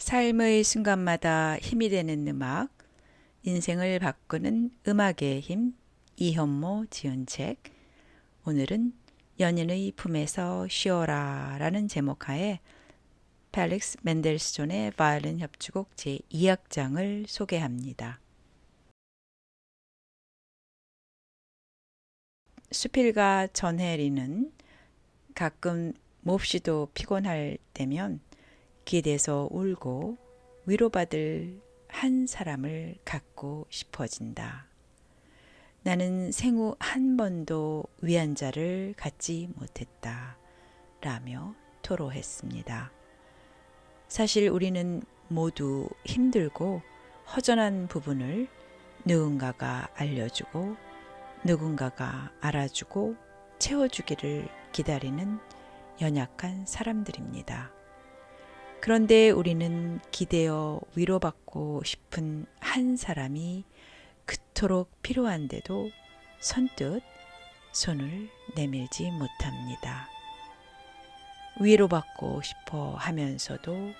삶의 순간마다 힘이 되는 음악, 인생을 바꾸는 음악의 힘, 이현모 지은 책. 오늘은 연인의 품에서 쉬어라 라는 제목하에 펠릭스 멘델스존의 바이올린 협주곡 제2악장을 소개합니다. 수필가 전혜리는 가끔 몹시도 피곤할 때면 길에서 울고 위로받을 한 사람을 갖고 싶어진다. 나는 생후 한 번도 위안자를 갖지 못했다. 라며 토로했습니다. 사실 우리는 모두 힘들고 허전한 부분을 누군가가 알려주고 누군가가 알아주고 채워주기를 기다리는 연약한 사람들입니다. 그런데 우리는 기대어 위로받고 싶은 한 사람이 그토록 필요한데도 선뜻 손을 내밀지 못합니다. 위로받고 싶어 하면서도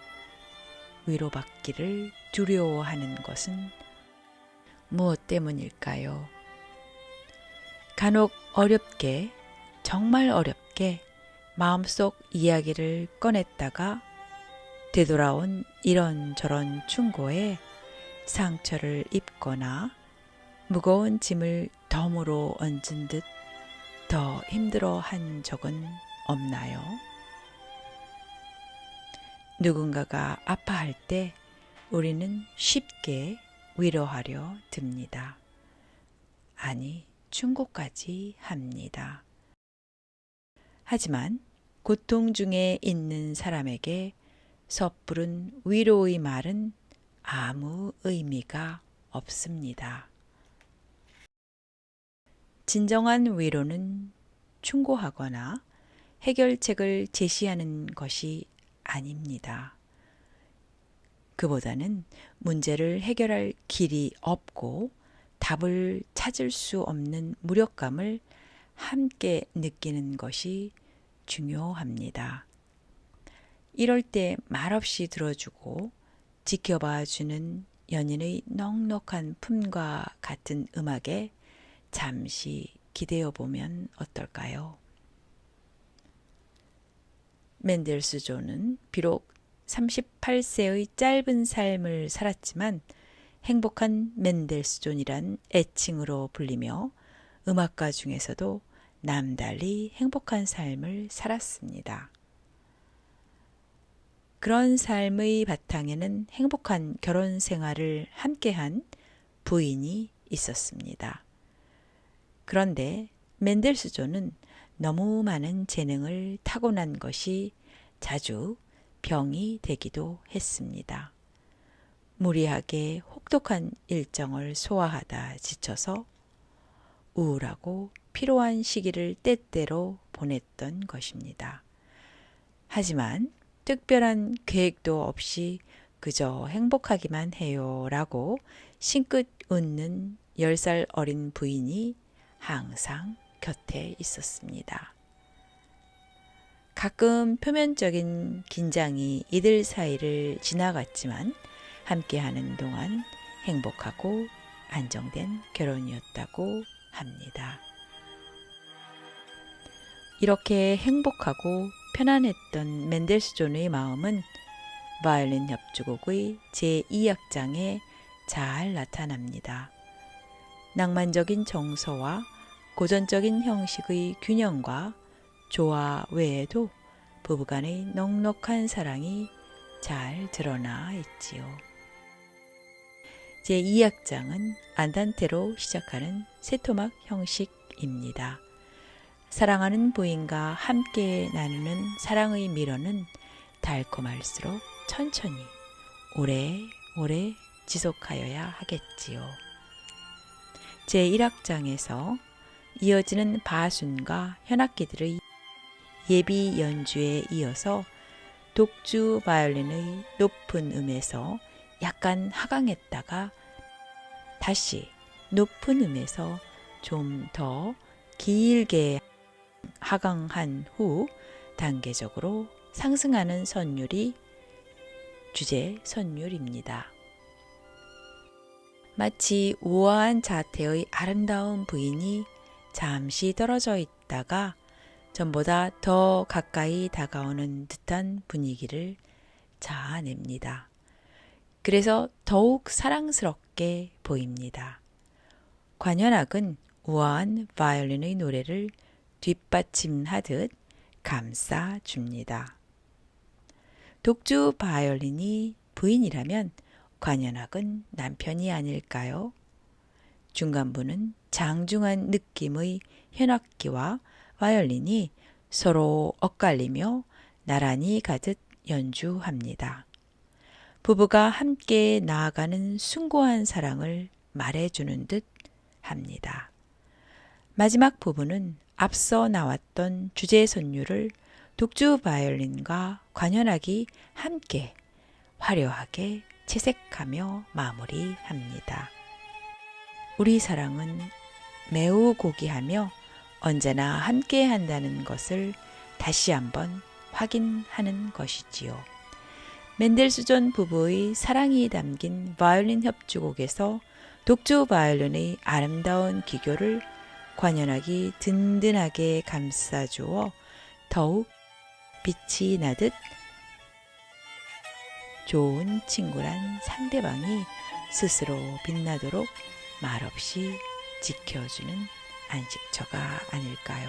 위로받기를 두려워하는 것은 무엇 때문일까요? 간혹 어렵게, 정말 어렵게 마음속 이야기를 꺼냈다가 되돌아온 이런저런 충고에 상처를 입거나 무거운 짐을 덤으로 얹은 듯 더 힘들어 한 적은 없나요? 누군가가 아파할 때 우리는 쉽게 위로하려 듭니다. 아니, 충고까지 합니다. 하지만 고통 중에 있는 사람에게 섣부른 위로의 말은 아무 의미가 없습니다. 진정한 위로는 충고하거나 해결책을 제시하는 것이 아닙니다. 그보다는 문제를 해결할 길이 없고 답을 찾을 수 없는 무력감을 함께 느끼는 것이 중요합니다. 이럴 때 말없이 들어주고 지켜봐 주는 연인의 넉넉한 품과 같은 음악에 잠시 기대어 보면 어떨까요? 맨델스존은 비록 38세의 짧은 삶을 살았지만 행복한 맨델스존이란 애칭으로 불리며 음악가 중에서도 남달리 행복한 삶을 살았습니다. 그런 삶의 바탕에는 행복한 결혼 생활을 함께한 부인이 있었습니다. 그런데 맨델스존은 너무 많은 재능을 타고난 것이 자주 병이 되기도 했습니다. 무리하게 혹독한 일정을 소화하다 지쳐서 우울하고 피로한 시기를 때때로 보냈던 것입니다. 하지만 특별한 계획도 없이 그저 행복하기만 해요 라고 싱긋 웃는 10살 어린 부인이 항상 곁에 있었습니다. 가끔 표면적인 긴장이 이들 사이를 지나갔지만 함께하는 동안 행복하고 안정된 결혼이었다고 합니다. 이렇게 행복하고 편안했던 맨델스존의 마음은 바이올린 협주곡의 제2악장에 잘 나타납니다. 낭만적인 정서와 고전적인 형식의 균형과 조화 외에도 부부간의 넉넉한 사랑이 잘 드러나 있지요. 제2악장은 안단테로 시작하는 세토막 형식입니다. 사랑하는 부인과 함께 나누는 사랑의 미로는 달콤할수록 천천히 오래 오래 지속하여야 하겠지요. 제1악장에서 이어지는 바순과 현악기들의 예비 연주에 이어서 독주 바이올린의 높은 음에서 약간 하강했다가 다시 높은 음에서 좀 더 길게 하강한 후 단계적으로 상승하는 선율이 주제 선율입니다. 마치 우아한 자태의 아름다운 부인이 잠시 떨어져 있다가 전보다 더 가까이 다가오는 듯한 분위기를 자아냅니다. 그래서 더욱 사랑스럽게 보입니다. 관현악은 우아한 바이올린의 노래를 뒷받침하듯 감싸줍니다. 독주 바이올린이 부인이라면 관현악은 남편이 아닐까요? 중간부는 장중한 느낌의 현악기와 바이올린이 서로 엇갈리며 나란히 가듯 연주합니다. 부부가 함께 나아가는 숭고한 사랑을 말해주는 듯 합니다. 마지막 부분은 앞서 나왔던 주제 선율을 독주 바이올린과 관현악이 함께 화려하게 채색하며 마무리합니다. 우리 사랑은 매우 고귀하며 언제나 함께 한다는 것을 다시 한번 확인하는 것이지요. 멘델스존 부부의 사랑이 담긴 바이올린 협주곡에서 독주 바이올린의 아름다운 기교를 관현악이 든든하게 감싸주어 더욱 빛이 나듯 좋은 친구란 상대방이 스스로 빛나도록 말없이 지켜주는 안식처가 아닐까요?